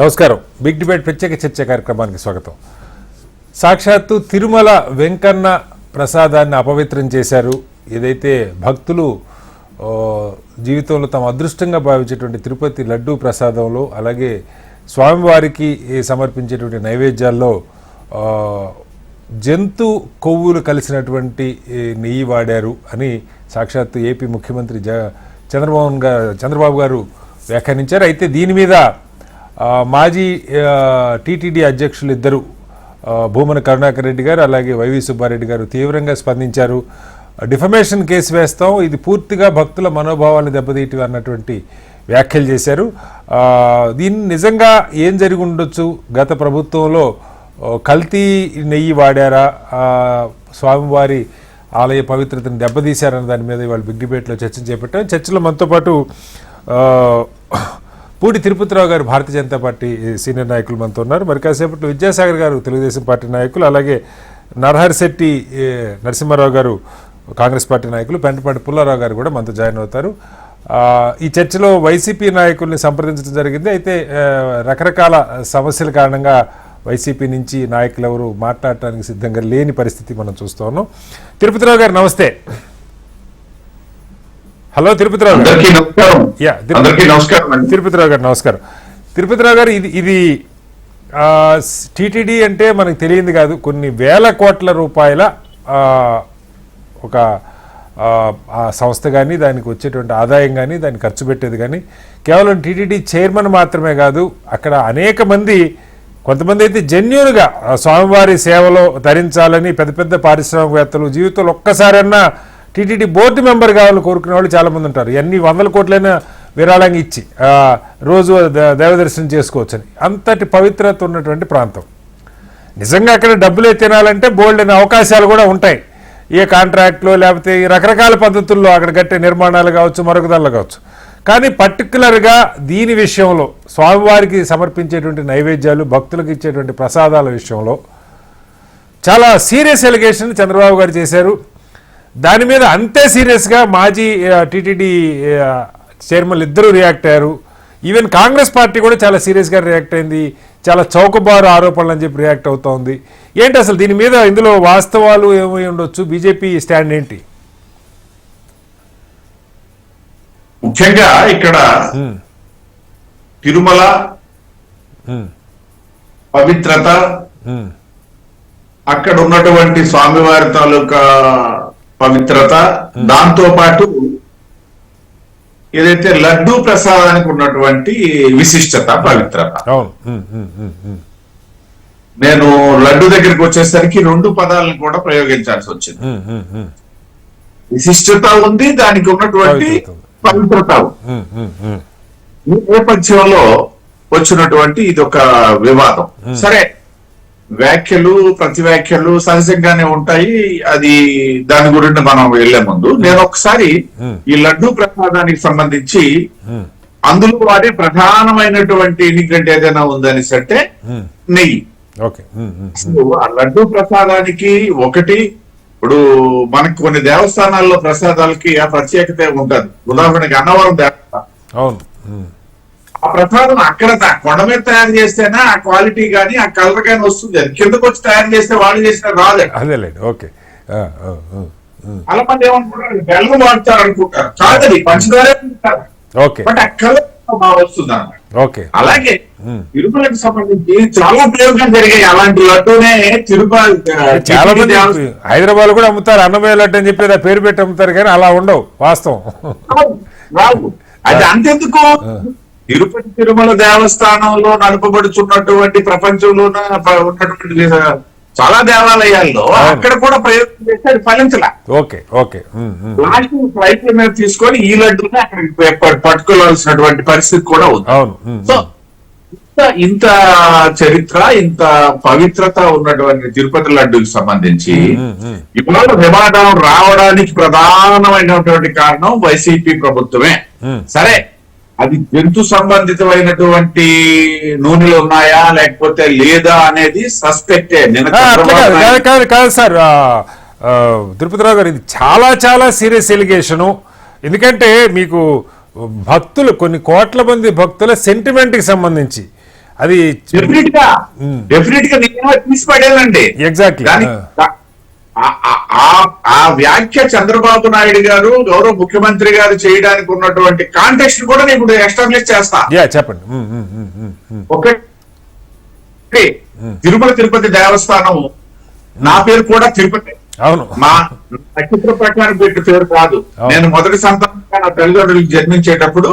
నమస్కారం. Big debate ప్రత్యేక చర్చ కార్యక్రమానికి స్వాగతం. సాక్షాత్తు తిరుమల వెంకన్న ప్రసాదాన్ని అపవిత్రం చేశారు. ఏదైతే భక్తులు జీవితంలో తమ అదృష్టంగా భావించేటువంటి తిరుపతి లడ్డూ ప్రసాదంలో అలాగే స్వామివారికి సమర్పించేటువంటి నైవేద్యాల్లో జంతు కొవ్వులు కలిసినటువంటి నెయ్యి వాడారు అని సాక్షాత్తు ఏపీ ముఖ్యమంత్రి జ చంద్రబాబు గారు చంద్రబాబు గారు వ్యాఖ్యానించారు. అయితే దీని మీద మాజీ టీటీడీ అధ్యక్షులు ఇద్దరు భూమన కరుణాకర్ రెడ్డి గారు అలాగే వైవి సుబ్బారెడ్డి గారు తీవ్రంగా స్పందించారు. డిఫమేషన్ కేసు వేస్తాం ఇది పూర్తిగా భక్తుల మనోభావాలను దెబ్బతీయటం అన్నటువంటి వ్యాఖ్యలు చేశారు. దీన్ని నిజంగా ఏం జరిగి ఉండొచ్చు? గత ప్రభుత్వంలో కల్తీ నెయ్యి వాడారా? స్వామివారి ఆలయ పవిత్రతను దెబ్బతీశారన్న దాని మీద ఇవాళ బిగ్గిపేటలో చర్చ చేపట్టాం. చర్చలో మనతో పాటు పూడి తిరుపతిరావు గారు భారతీయ జనతా పార్టీ సీనియర్ నాయకులు మనతో ఉన్నారు. మరి కాసేపట్లో విద్యాసాగర్ గారు తెలుగుదేశం పార్టీ నాయకులు అలాగే నరహరిశెట్టి నరసింహారావు గారు కాంగ్రెస్ పార్టీ నాయకులు పెంటపాటి పుల్లారావు గారు కూడా మనతో జాయిన్ అవుతారు. ఈ చర్చలో వైసీపీ నాయకుల్ని సంప్రదించడం జరిగింది. అయితే రకరకాల సమస్యల కారణంగా వైసీపీ నుంచి నాయకులు ఎవరు మాట్లాడటానికి సిద్ధంగా లేని పరిస్థితి మనం చూస్తూ ఉన్నాం. తిరుపతిరావు గారు నమస్తే. హలో తిరుపతిరావు గారు. తిరుపతిరావు గారు నమస్కారం. తిరుపతిరావు గారు ఇది ఇది టీటీడీ అంటే మనకు తెలియంది కాదు. కొన్ని వేల కోట్ల రూపాయల ఒక సంస్థ కానీ దానికి వచ్చేటువంటి ఆదాయం కానీ దాన్ని ఖర్చు పెట్టేది కానీ కేవలం టీటీడీ చైర్మన్ మాత్రమే కాదు అక్కడ అనేక మంది కొంతమంది అయితే జెన్యున్గా స్వామివారి సేవలో ధరించాలని పెద్ద పెద్ద పారిశ్రామికవేత్తలు జీవితంలో ఒక్కసారన్నా టీటీడీ బోర్డు మెంబర్ కావాలని కోరుకునే వాళ్ళు చాలామంది ఉంటారు. ఎన్ని వందల కోట్లైనా విరాళంగా ఇచ్చి రోజు ద- చేసుకోవచ్చని. అంతటి పవిత్రత ఉన్నటువంటి ప్రాంతం. నిజంగా అక్కడ డబ్బులే తినాలంటే బోల్డ్ అనే అవకాశాలు కూడా ఉంటాయి. ఏ కాంట్రాక్ట్లో లేకపోతే ఈ రకరకాల పద్ధతుల్లో అక్కడ కట్టే నిర్మాణాలు కావచ్చు మరొకదాళ్ళు కావచ్చు. కానీ పర్టికులర్గా దీని విషయంలో స్వామివారికి సమర్పించేటువంటి నైవేద్యాలు భక్తులకు ఇచ్చేటువంటి ప్రసాదాల విషయంలో చాలా సీరియస్ ఎలిగేషన్ చంద్రబాబు గారు చేశారు. దాని మీద అంతే సీరియస్గా మాజీ టీటీడీ చైర్మన్ ఇద్దరు రియాక్ట్ అయ్యారు. ఈవెన్ కాంగ్రెస్ పార్టీ కూడా చాలా సీరియస్గా రియాక్ట్ అయింది. చాలా చౌకబారు ఆరోపణలు అని చెప్పి రియాక్ట్ అవుతోంది ఏంటి అసలు దీని మీద ఇందులో వాస్తవాలు ఏమై ఉండొచ్చు? బీజేపీ స్టాండ్ ఏంటి? ముఖ్యంగా ఇక్కడ తిరుమల పవిత్రత అక్కడ ఉన్నటువంటి స్వామివారి తాలూకా పవిత్రత దాంతో పాటు ఏదైతే లడ్డూ ప్రసాదానికి ఉన్నటువంటి విశిష్టత పవిత్రత. నేను లడ్డు దగ్గరికి వచ్చేసరికి రెండు పదాలను కూడా ప్రయోగించాల్సి వచ్చింది. విశిష్టత ఉంది దానికి ఉన్నటువంటి పవిత్రత ఈ నేపథ్యంలో వచ్చినటువంటి ఇది ఒక వివాదం సరే వ్యాఖ్యలు ప్రతి వ్యాఖ్యలు సహజంగానే ఉంటాయి. అది దాని గురించి మనం వెళ్ళే ముందు నేను ఒకసారి Hmm. ఈ లడ్డు ప్రసాదానికి సంబంధించి ఉమ్, అందులో వాడే ప్రధానమైనటువంటి ఇంగ్రీడియంట్ ఏదైనా ఉందనేసి అంటే నెయ్యి. ఆ లడ్డు ప్రసాదానికి ఒకటి ఇప్పుడు మనకి కొన్ని దేవస్థానాల్లో ప్రసాదాలకి ఆ ప్రత్యేకత ఉంటది ఉదాహరణకి అన్నవరం దేవస్థానం. ఆ ప్రసాదం అక్కడ కొండ మీద తయారు చేస్తేనే ఆ క్వాలిటీ గానీ ఆ కలర్ గానీ వస్తుంది. అది కిందకు వచ్చి తయారు చేస్తే వాళ్ళు చేసిన రాదు అదేలేండి ఓకే. చాలా మంది ఏమనుకుంటారు బెల్లం వాడతారు అనుకుంటారు కాదని పంచదారే. ఓకే. బట్ ఆ కలర్ బాగా వస్తుంది అన్నమాట. ఓకే. అలాగే. తిరుమలకి సంబంధించి చాలా ప్రయోగాలు జరిగాయి. అలాంటి లడ్డూనే తిరుపతి చాలా మంది హైదరాబాద్ కూడా అమ్ముతారు. అన్నమయ్య లడ్డు అని చెప్పి పేరు పెట్టి అమ్ముతారు కానీ అలా ఉండవు వాస్తవం. అది అంతెందుకు? తిరుపతి తిరుమల దేవస్థానంలో నడపబడుతున్నటువంటి ప్రపంచంలో ఉన్నటువంటి చాలా దేవాలయాల్లో అక్కడ కూడా ప్రయోగం చేస్తే అది ఫలించలే ఓకే ఓకే. లాస్ట్ ప్రయత్నం మీద తీసుకొని ఈ లడ్డూని అక్కడికి ప- పట్టుకోవాల్సినటువంటి పరిస్థితి కూడా ఉంది సో ఇంత ఇంత చరిత్ర ఇంత పవిత్రత ఉన్నటువంటి తిరుపతి లడ్డూకి సంబంధించి. ఇవాళ వివాదం రావడానికి ప్రధానమైనటువంటి కారణం వైసీపీ ప్రభుత్వమే. సరే అది జంతు సంబంధితమైనటువంటి నూనెలు ఉన్నాయా లేకపోతే లేదా అనేది సస్పెక్టే కాదు కాదు సార్. తిరుపతిరావు గారు ఇది చాలా చాలా సీరియస్ ఎలిగేషను ఎందుకంటే మీకు భక్తులు కొన్ని కోట్ల మంది భక్తుల సెంటిమెంట్కి సంబంధించి. అది డెఫినెట్గా. డెఫినెట్గా నేను తీసి పడేయాలండి ఎగ్జాక్ట్లీ ఆ- వ్యాఖ్య చంద్రబాబు నాయుడు గారు గౌరవ ముఖ్యమంత్రి గారు చేయడానికి ఉన్నటువంటి కాంటెక్స్ట్ కూడా నేను ఇప్పుడు ఎస్టాబ్లిష్ చేస్తా. చెప్పండి. ఒకటి తిరుమల తిరుపతి దేవస్థానం నా పేరు కూడా తిరుపతి. అవును. మా నక్షత్ర ప్రకారం పెట్టి పేరు కాదు. నేను మొదటి సంతానంగా నా తల్లిదండ్రులకు జన్మించేటప్పుడు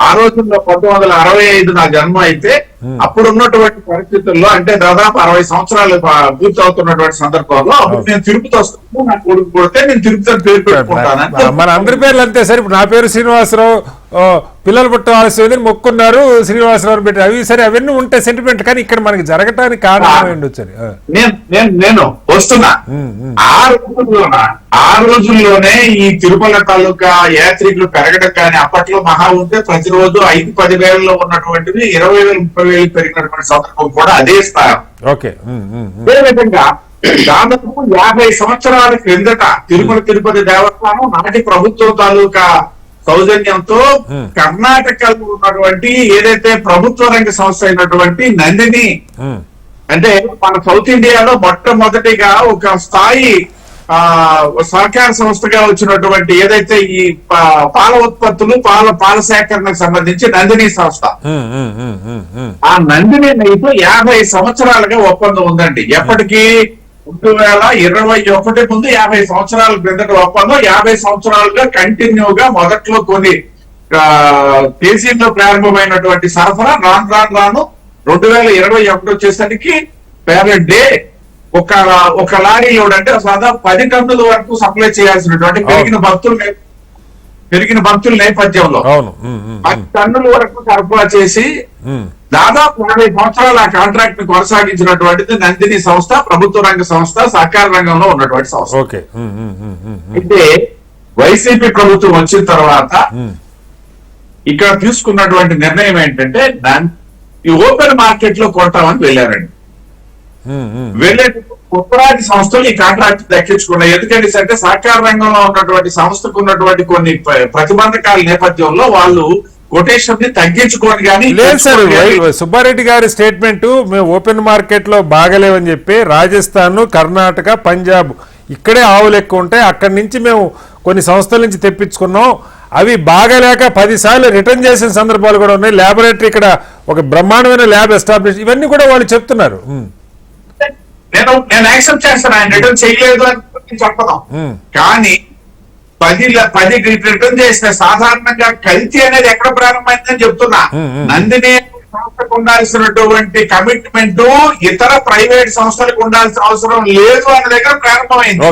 ఆ రోజుల్లో పంతొమ్మిది వందల అరవై ఐదు నా జన్మ అయితే అప్పుడు ఉన్నటువంటి పరిస్థితుల్లో అంటే దాదాపు అరవై సంవత్సరాలు పూర్తి అవుతున్నటువంటి సందర్భంలో అప్పుడు నేను తిరుపతి వస్తాను నా కొడుకు పుడితే నేను తిరుపతి పేరు పెట్టుకుంటాను. మన అందరి పేర్లు అంతే సరే. ఇప్పుడు నా పేరు శ్రీనివాసరావు పిల్లలు పుట్ట ఆలస్యం మొక్కున్నారు శ్రీనివాసరావు అని పెట్టి అవి సరే అవన్నీ ఉంటాయి సెంటిమెంట్ కానీ ఇక్కడ మనకి జరగటానికి కారణం ఉండొచ్చు. ఆ. నేను నేను నేను వస్తున్నా. ఆ రోజుల్లోన ఆ రోజుల్లోనే ఈ తిరుమల తాలూకా యాత్రికులు పెరగడం కానీ అప్పట్లో మహా ఉంటే ప్రతిరోజు ఐదు పది వేలలో ఉన్నటువంటివి ఇరవై వేలు ముప్పై వేలు పెరిగినటువంటి సందర్భం కూడా అదే స్థానం ఓకే ఉమ్, ఉమ్, ఉమ్. అదే విధంగా దాదాపు యాభై సంవత్సరాల క్రిందట తిరుమల తిరుపతి దేవస్థానం నాటి ప్రభుత్వం తాలూకా సౌజన్యంతో కర్ణాటకలో ఉన్నటువంటి ఏదైతే ప్రభుత్వ రంగ సంస్థ అయినటువంటి నందిని. అంటే మన సౌత్ ఇండియాలో మొట్టమొదటిగా ఒక స్థాయి ఆ సహకార సంస్థగా వచ్చినటువంటి ఏదైతే ఈ పాల ఉత్పత్తులు పాల పాల సేకరణకు సంబంధించి నందిని సంస్థ. ఆ నందిని నెయ్యితో యాభై సంవత్సరాలుగా ఒప్పందం ఉందండి ఎప్పటికీ రెండు వేల ఇరవై ఒకటి ముందు యాభై సంవత్సరాల క్రిందట ఒప్పందం యాభై సంవత్సరాలుగా కంటిన్యూగా మొదట్లో కొన్ని దేశీయంలో ప్రారంభమైనటువంటి సరఫరా రాను రాను రాను రెండు వేల ఇరవై ఒకటి వచ్చేసరికి పేర్ డే. ఒక ఒక లారీ లోడ్ అంటే దాదాపు పది టన్నుల వరకు సప్లై చేయాల్సినటువంటి పెరిగిన భక్తులు పెరిగిన భక్తుల నేపథ్యంలో పది టన్నుల వరకు సరఫరా చేసి. దాదాపు యాభై సంవత్సరాలు ఆ కాంట్రాక్ట్ని కొనసాగించినటువంటిది నందిని సంస్థ ప్రభుత్వ రంగ సంస్థ సహకార రంగంలో ఉన్నటువంటి సంస్థ. అయితే వైసీపీ ప్రభుత్వం వచ్చిన తర్వాత. ఇక్కడ తీసుకున్నటువంటి నిర్ణయం ఏంటంటే ఈ ఓపెన్ మార్కెట్లో కొంటామని వెళ్ళారండి. వెళ్ళేటప్పుడు ఉత్తరాది సంస్థలు ఈ కాంట్రాక్ట్ దక్కించుకున్నాయి ఎందుకంటే అంటే సహకార రంగంలో ఉన్నటువంటి సంస్థకు ఉన్నటువంటి కొన్ని ప్ర- ప్రతిబంధకాల నేపథ్యంలో వాళ్ళు కొటేషన్ని తగ్గించుకొని కానీ లేదు సార్ సుబ్బారెడ్డి గారి స్టేట్మెంట్ మేము ఓపెన్ మార్కెట్లో బాగలేవని చెప్పి రాజస్థాన్ కర్ణాటక పంజాబ్ ఇక్కడే ఆవులు ఎక్కువ ఉంటాయి. అక్కడి నుంచి మేము కొన్ని సంస్థల నుంచి తెప్పించుకున్నాం. అవి బాగలేక పది సార్లు రిటర్న్ చేసిన సందర్భాలు కూడా ఉన్నాయి. ల్యాబొరేటరీ ఇక్కడ ఒక బ్రహ్మాండమైన ల్యాబ్ ఎస్టాబ్లిష్ ఇవన్నీ కూడా వాళ్ళు చెప్తున్నారు. నేను నేను యాక్సెప్ట్ చేస్తాను ఆయన రిటర్న్ చేయలేదు అని ఉమ్, కానీ పది పది రిటర్న్ చేస్తే సాధారణంగా కల్తీ అనేది ఎక్కడ ప్రారంభమైందని చెప్తున్నా. నందిని సంస్థకు ఉండాల్సినటువంటి కమిట్మెంట్ ఇతర ప్రైవేట్ సంస్థలకు ఉండాల్సిన అవసరం లేదు అనే దగ్గర ప్రారంభమైంది.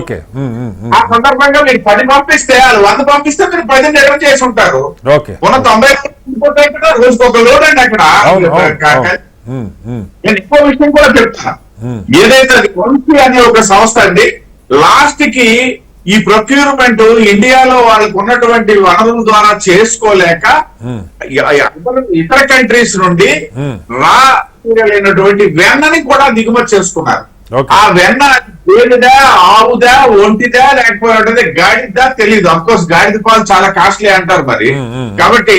ఆ సందర్భంగా మీరు పది పంపిస్తే వంద పంపిస్తే మీరు పది రిటర్న్ చేసి ఉంటారు. ఓకే. ఉన్న తొంభై ఒక లోడ్ అండి అక్కడ. నేను ఇంకో విషయం కూడా చెప్తాను. ఏదైతే అది వంశీ అనే ఒక సంస్థ అండి లాస్ట్కి ఈ ప్రొక్యూర్మెంట్ ఇండియాలో వాళ్ళకు ఉన్నటువంటి వనరుల ద్వారా చేసుకోలేక ఇతర- కంట్రీస్ నుండి. రా వెన్నని కూడా దిగుమతి చేసుకున్నారు. ఆ వెన్న గేదెదా ఆవుదా ఒంటిదా లేకపోతే గాడిదా తెలియదు అఫ్కోర్స్ గాడిద పాలు చాలా కాస్ట్లీ అంటారు మరి. కాబట్టి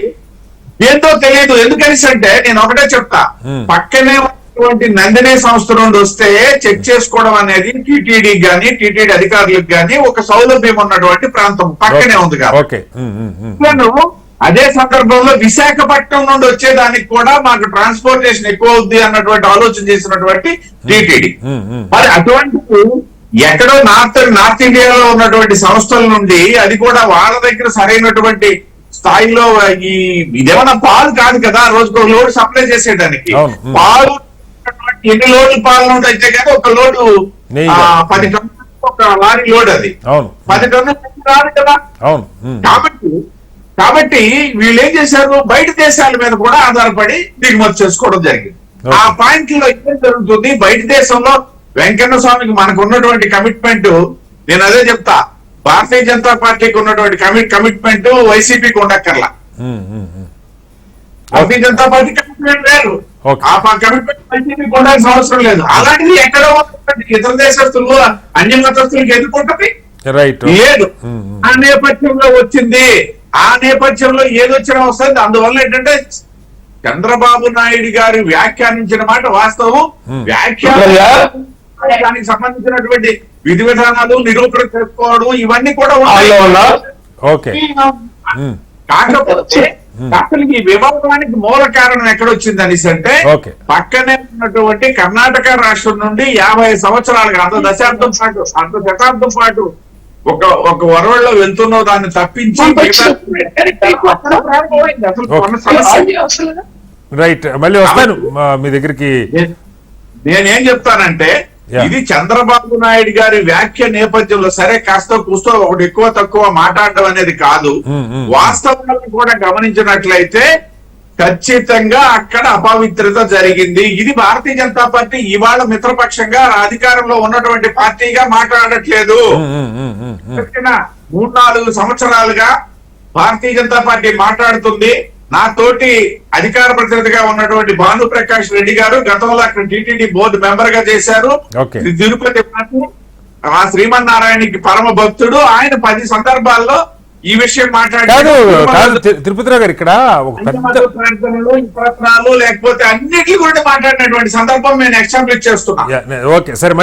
ఏంటో తెలియదు ఎందుకని అంటే నేను ఒకటే చెప్తా. పక్కనే ఉన్నటువంటి నందిని సంస్థ నుండి వస్తే చెక్ చేసుకోవడం అనేది టీటీడీ గాని టీటీడీ అధికారులకు గాని ఒక సౌలభ్యం ఉన్నటువంటి ప్రాంతం. పక్కనే ఉంది కాబట్టి. అదే సందర్భంలో విశాఖపట్నం నుండి వచ్చేదానికి కూడా మాకు ట్రాన్స్పోర్టేషన్ ఎక్కువ అవుద్ది అన్నటువంటి ఆలోచన చేసినటువంటి టీటీడీ. మరి అటువంటి ఎక్కడో నార్త్ నార్త్ ఇండియాలో ఉన్నటువంటి సంస్థల నుండి అది కూడా వాళ్ళ దగ్గర సరైనటువంటి స్థాయిలో ఈ ఇదేమన్నా పాలు కాదు కదా? రోజుకు లోడ్ సప్లై చేసేయడానికి. పాలు ఎన్ని లోడ్లు పాలు ఉంటాయి కానీ ఒక లోడు. పది టన్నులు ఒక లారీ లోడ్ అది పది టన్నులు రాదు కదా. కాబట్టి కాబట్టి వీళ్ళు ఏం చేశారు బయట దేశాల మీద కూడా ఆధారపడి దిగుమతి చేసుకోవడం జరిగింది. ఆ పాయింట్లో ఏం జరుగుతుంది బయట దేశంలో వెంకన్న స్వామికి మనకు ఉన్నటువంటి కమిట్మెంట్ నేను అదే చెప్తా భారతీయ జనతా పార్టీకి ఉన్నటువంటి కమిట్ కమిట్మెంట్ వైసీపీకి ఉండక్కర్లా. Bharatiya Janata party commitment Okay. ఆ కమిట్మెంట్ అవసరం లేదు. అలాంటిది ఎక్కడో ఇతర దేశస్తులు అన్య మతస్థులకు ఎదుర్కొంటుంది లేదు. ఉమ్, ఉమ్. ఆ నేపథ్యంలో వచ్చింది. ఆ నేపథ్యంలో ఏదొచ్చినా వస్తుంది. అందువల్ల ఏంటంటే చంద్రబాబు నాయుడు గారు వ్యాఖ్యానించిన మాట వాస్తవం. అయ్యా. వ్యాఖ్యానం దానికి సంబంధించినటువంటి విధి విధానాలు నిరూపణ చేసుకోవడం ఇవన్నీ కూడా కాకపోతే అసలు ఈ వివాదానికి మూల కారణం ఎక్కడొచ్చింది అనేసి అంటే ఓకే. పక్కనే ఉన్నటువంటి కర్ణాటక రాష్ట్రం నుండి యాభై సంవత్సరాలుగా అంత దశాబ్దం పాటు అంత శతాబ్దం పాటు ఒక ఒక వరవల్లో వెళ్తున్న దాన్ని తప్పించి రైట్ మళ్ళీ వస్తాను మా- దగ్గరికి నేనేం చెప్తానంటే. ఇది చంద్రబాబు నాయుడు గారి వ్యాఖ్య నేపథ్యంలో సరే కాస్త కూస్తో ఒకటి ఎక్కువ తక్కువ మాట్లాడడం అనేది కాదు. Hmm, hmm. వాస్తవాలను కూడా గమనించినట్లయితే ఖచ్చితంగా అక్కడ అపవిత్రత జరిగింది. ఇది భారతీయ జనతా పార్టీ ఇవాళ మిత్రపక్షంగా అధికారంలో ఉన్నటువంటి పార్టీగా మాట్లాడట్లేదు. మూడు నాలుగు సంవత్సరాలుగా భారతీయ జనతా పార్టీ మాట్లాడుతుంది. నా తోటి అధికార ప్రతినిధిగా ఉన్నటువంటి భాను ప్రకాష్ రెడ్డి గారు గతంలో అక్కడ టిటిడి బోర్డు మెంబర్గా చేశారు. తిరుపతి ఆ శ్రీమన్నారాయణకి పరమ భక్తుడు. ఆయన పది సందర్భాల్లో ఈ విషయం మాట్లాడారు కాదు తి- తిరుపతిరావు గారు ఇక్కడ ప్రార్థనలు ప్రశ్నలు లేకపోతే అన్నిటి గురించి మాట్లాడినటువంటి సందర్భం నేను ఎక్స్టాబ్లిష్ చేస్తున్నా యా, నే- ఓకే సరే